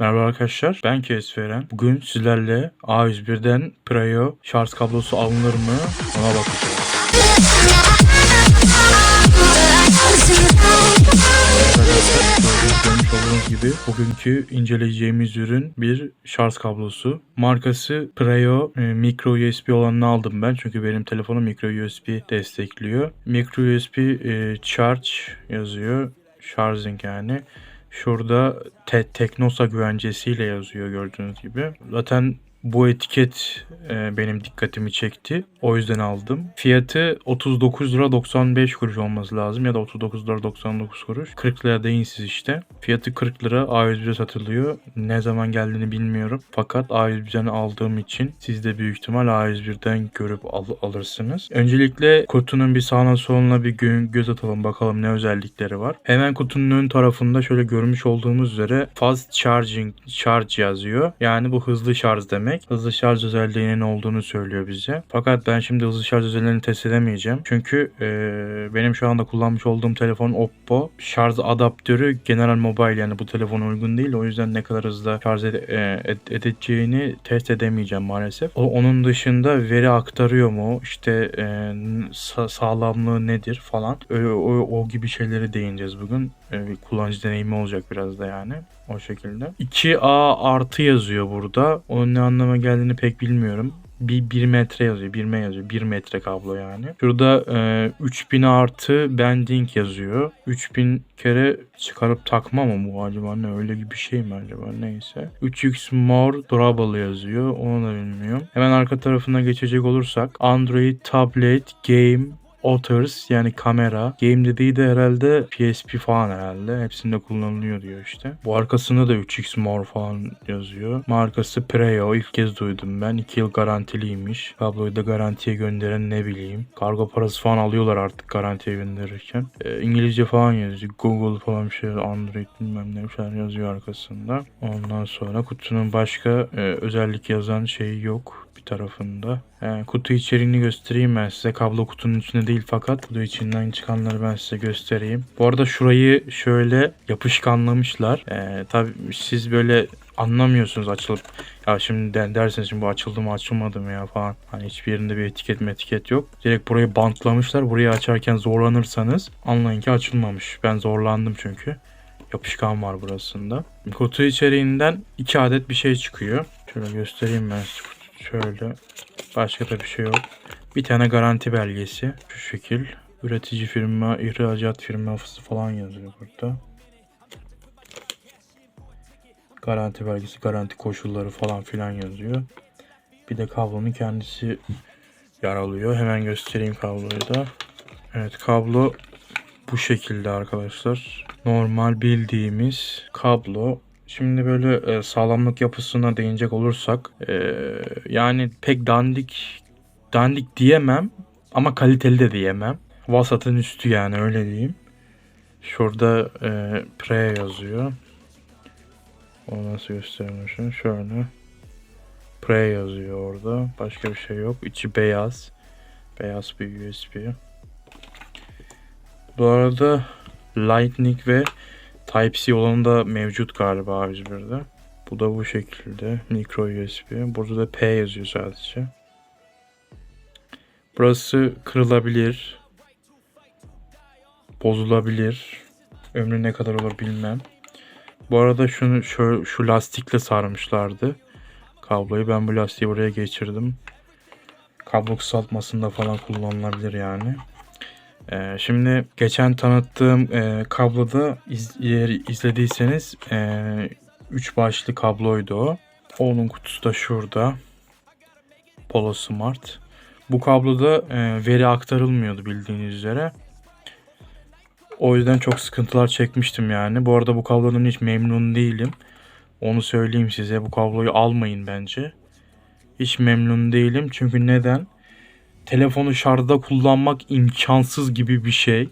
Merhaba arkadaşlar, ben Kesferen. Bugün sizlerle A101'den Preyo şarj kablosu alınır mı ona bakacağız. Görmüş olduğunuz gibi bugünkü inceleyeceğimiz ürün bir şarj kablosu. Markası Preyo e, micro USB olanını aldım ben çünkü benim telefonum micro USB destekliyor. Micro USB e, charge yazıyor. Charging yani. Şurada te Teknosa güvencesiyle yazıyor gördüğünüz gibi. Zaten bu etiket e, benim dikkatimi çekti. O yüzden aldım. Fiyatı 39 lira 95 kuruş olması lazım ya da 39 lira 99 kuruş. 40 lira deyin siz işte. Fiyatı 40 lira A101'e satılıyor. Ne zaman geldiğini bilmiyorum. Fakat A101'den aldığım için siz de büyük ihtimal A101'den görüp al- alırsınız. Öncelikle kutunun bir sağına soluna bir gö- göz atalım bakalım ne özellikleri var. Hemen kutunun ön tarafında şöyle görmüş olduğumuz üzere fast charging charge yazıyor. Yani bu hızlı şarj demek. Hızlı şarj özelliğinin olduğunu söylüyor bize. Fakat ben şimdi hızlı şarj özelliğini test edemeyeceğim. Çünkü eee, benim şu anda kullanmış olduğum telefon Oppo. Şarj adaptörü General Mobile yani bu telefona uygun değil. O yüzden ne kadar hızlı şarj ede- ed- edeceğini test edemeyeceğim maalesef. O, onun dışında veri aktarıyor mu? İşte eee, sa- sağlamlığı nedir falan. Öyle, o, o gibi şeyleri değineceğiz bugün. Bir kullanıcı deneyimi olacak biraz da yani. O şekilde. 2A artı yazıyor burada. Onun ne anlama geldiğini pek bilmiyorum. Bir, 1 metre yazıyor. 1 metre yazıyor. 1 metre kablo yani. Şurada e, 3000 artı bending yazıyor. 3000 kere çıkarıp takma mı bu acaba ne öyle gibi bir şey mi acaba neyse. 3x more durable yazıyor. Onu da bilmiyorum. Hemen arka tarafına geçecek olursak Android tablet game Otters yani kamera. Game dediği de herhalde PSP falan herhalde. Hepsinde kullanılıyor diyor işte. Bu arkasında da 3x more falan yazıyor. Markası Preyo. ilk kez duydum ben. 2 yıl garantiliymiş. Kabloyu da garantiye gönderen ne bileyim. Kargo parası falan alıyorlar artık garantiye gönderirken. Ee, İngilizce falan yazıyor. Google falan bir şey Android bilmem ne bir şeyler yazıyor arkasında. Ondan sonra kutunun başka e, özellik yazan şeyi yok tarafında. Yani kutu içeriğini göstereyim ben size. Kablo kutunun içinde değil fakat kutu içinden çıkanları ben size göstereyim. Bu arada şurayı şöyle yapışkanlamışlar. Ee, tabii siz böyle anlamıyorsunuz açılıp ya şimdi de- dersiniz şimdi bu açıldı mı açılmadı mı ya falan. Hani hiçbir yerinde bir etiket etiket yok. Direkt burayı bantlamışlar. Burayı açarken zorlanırsanız anlayın ki açılmamış. Ben zorlandım çünkü. Yapışkan var burasında. Kutu içeriğinden iki adet bir şey çıkıyor. Şöyle göstereyim ben size. Şöyle. Başka da bir şey yok. Bir tane garanti belgesi. Şu şekil. Üretici firma, ihracat firması falan yazıyor burada. Garanti belgesi, garanti koşulları falan filan yazıyor. Bir de kablonun kendisi yer alıyor. Hemen göstereyim kabloyu da. Evet kablo bu şekilde arkadaşlar. Normal bildiğimiz kablo. Şimdi böyle e, sağlamlık yapısına değinecek olursak e, yani pek dandik dandik diyemem ama kaliteli de diyemem. Vasatın üstü yani öyle diyeyim. Şurada e, pre yazıyor. O nasıl göstermişim? Şöyle. Pre yazıyor orada. Başka bir şey yok. İçi beyaz. Beyaz bir USB. Bu arada Lightning ve Type-C olanı da mevcut galiba A101'de. Bu da bu şekilde. Micro USB. Burada da P yazıyor sadece. Burası kırılabilir. Bozulabilir. Ömrü ne kadar olur bilmem. Bu arada şunu şu, şu lastikle sarmışlardı. Kabloyu ben bu lastiği buraya geçirdim. Kablo kısaltmasında falan kullanılabilir yani. Ee, şimdi geçen tanıttığım e, kabloda eğer izlediyseniz 3 başlı kabloydu o. Onun kutusu da şurada. Polo Smart. Bu kabloda e, veri aktarılmıyordu bildiğiniz üzere. O yüzden çok sıkıntılar çekmiştim yani. Bu arada bu kablodan hiç memnun değilim. Onu söyleyeyim size. Bu kabloyu almayın bence. Hiç memnun değilim. Çünkü neden? Telefonu şarjda kullanmak imkansız gibi bir şey.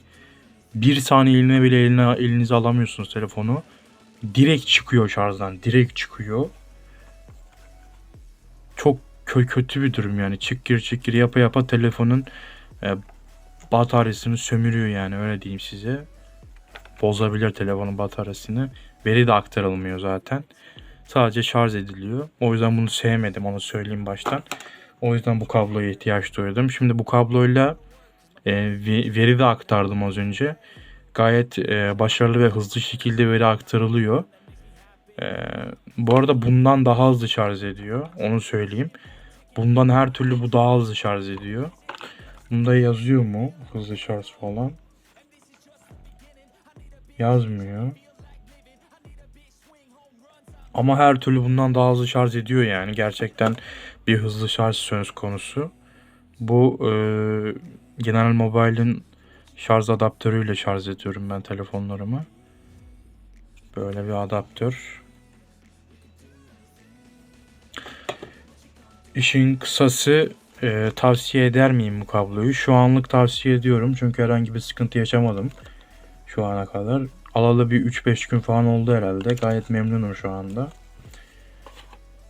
Bir saniye eline bile eline, elinize alamıyorsunuz telefonu. Direkt çıkıyor şarjdan. Direkt çıkıyor. Çok kö kötü bir durum yani. Çık gir çık gir yapa yapa telefonun e, bataryasını sömürüyor yani öyle diyeyim size. Bozabilir telefonun bataryasını. Veri de aktarılmıyor zaten. Sadece şarj ediliyor. O yüzden bunu sevmedim onu söyleyeyim baştan. O yüzden bu kabloya ihtiyaç duydum. Şimdi bu kabloyla e, ve- veri de aktardım az önce. Gayet e, başarılı ve hızlı şekilde veri aktarılıyor. E, bu arada bundan daha hızlı şarj ediyor. Onu söyleyeyim. Bundan her türlü bu daha hızlı şarj ediyor. Bunda yazıyor mu? Hızlı şarj falan. Yazmıyor. Ama her türlü bundan daha hızlı şarj ediyor yani. Gerçekten bir hızlı şarj söz konusu. Bu e, Genel Mobile'in şarj adaptörüyle şarj ediyorum ben telefonlarımı. Böyle bir adaptör. İşin kısası e, tavsiye eder miyim bu kabloyu? Şu anlık tavsiye ediyorum çünkü herhangi bir sıkıntı yaşamadım şu ana kadar. Alalı bir 3-5 gün falan oldu herhalde. Gayet memnunum şu anda.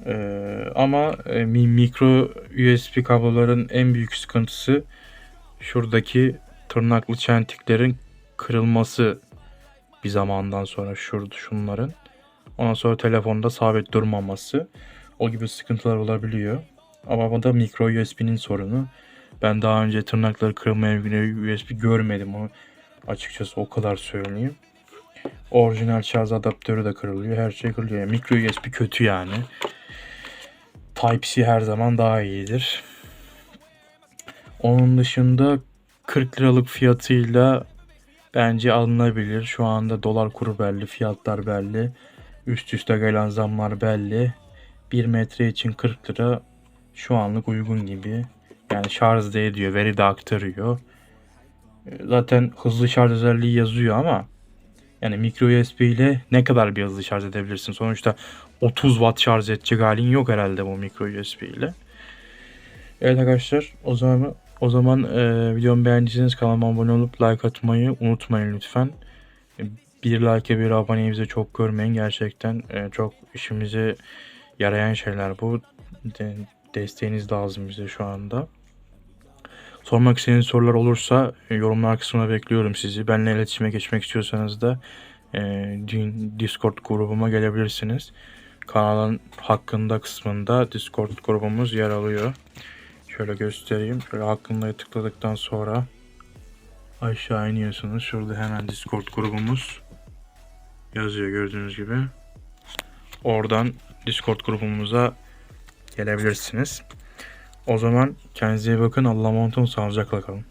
Ee, ama e, mi- mikro USB kabloların en büyük sıkıntısı şuradaki tırnaklı çentiklerin kırılması bir zamandan sonra şurada şunların. Ondan sonra telefonda sabit durmaması. O gibi sıkıntılar olabiliyor. Ama bu da mikro USB'nin sorunu. Ben daha önce tırnakları kırılmaya göre USB görmedim onu açıkçası o kadar söyleyeyim. Orijinal şarj adaptörü de kırılıyor. Her şey kırılıyor. Yani mikro USB kötü yani. Type-C her zaman daha iyidir. Onun dışında 40 liralık fiyatıyla bence alınabilir. Şu anda dolar kuru belli, fiyatlar belli. Üst üste gelen zamlar belli. 1 metre için 40 lira şu anlık uygun gibi. Yani şarj da ediyor, veri de aktarıyor. Zaten hızlı şarj özelliği yazıyor ama yani micro USB ile ne kadar bir hızlı şarj edebilirsin? Sonuçta 30 watt şarj edecek halin yok herhalde bu micro USB ile. Evet arkadaşlar o zaman o zaman e, videomu beğendiyseniz kanalıma abone olup like atmayı unutmayın lütfen. E, Bir like bir aboneyi bize çok görmeyin. Gerçekten e, çok işimize yarayan şeyler bu. De- desteğiniz lazım bize şu anda. Sormak istediğiniz sorular olursa e, yorumlar kısmına bekliyorum sizi. Benimle iletişime geçmek istiyorsanız da e, Discord grubuma gelebilirsiniz. Kanalın hakkında kısmında Discord grubumuz yer alıyor. Şöyle göstereyim. Şöyle hakkında tıkladıktan sonra aşağı iniyorsunuz. Şurada hemen Discord grubumuz yazıyor gördüğünüz gibi. Oradan Discord grubumuza gelebilirsiniz. O zaman kendinize iyi bakın. Allah'a emanet olun. Sağlıcakla kalın.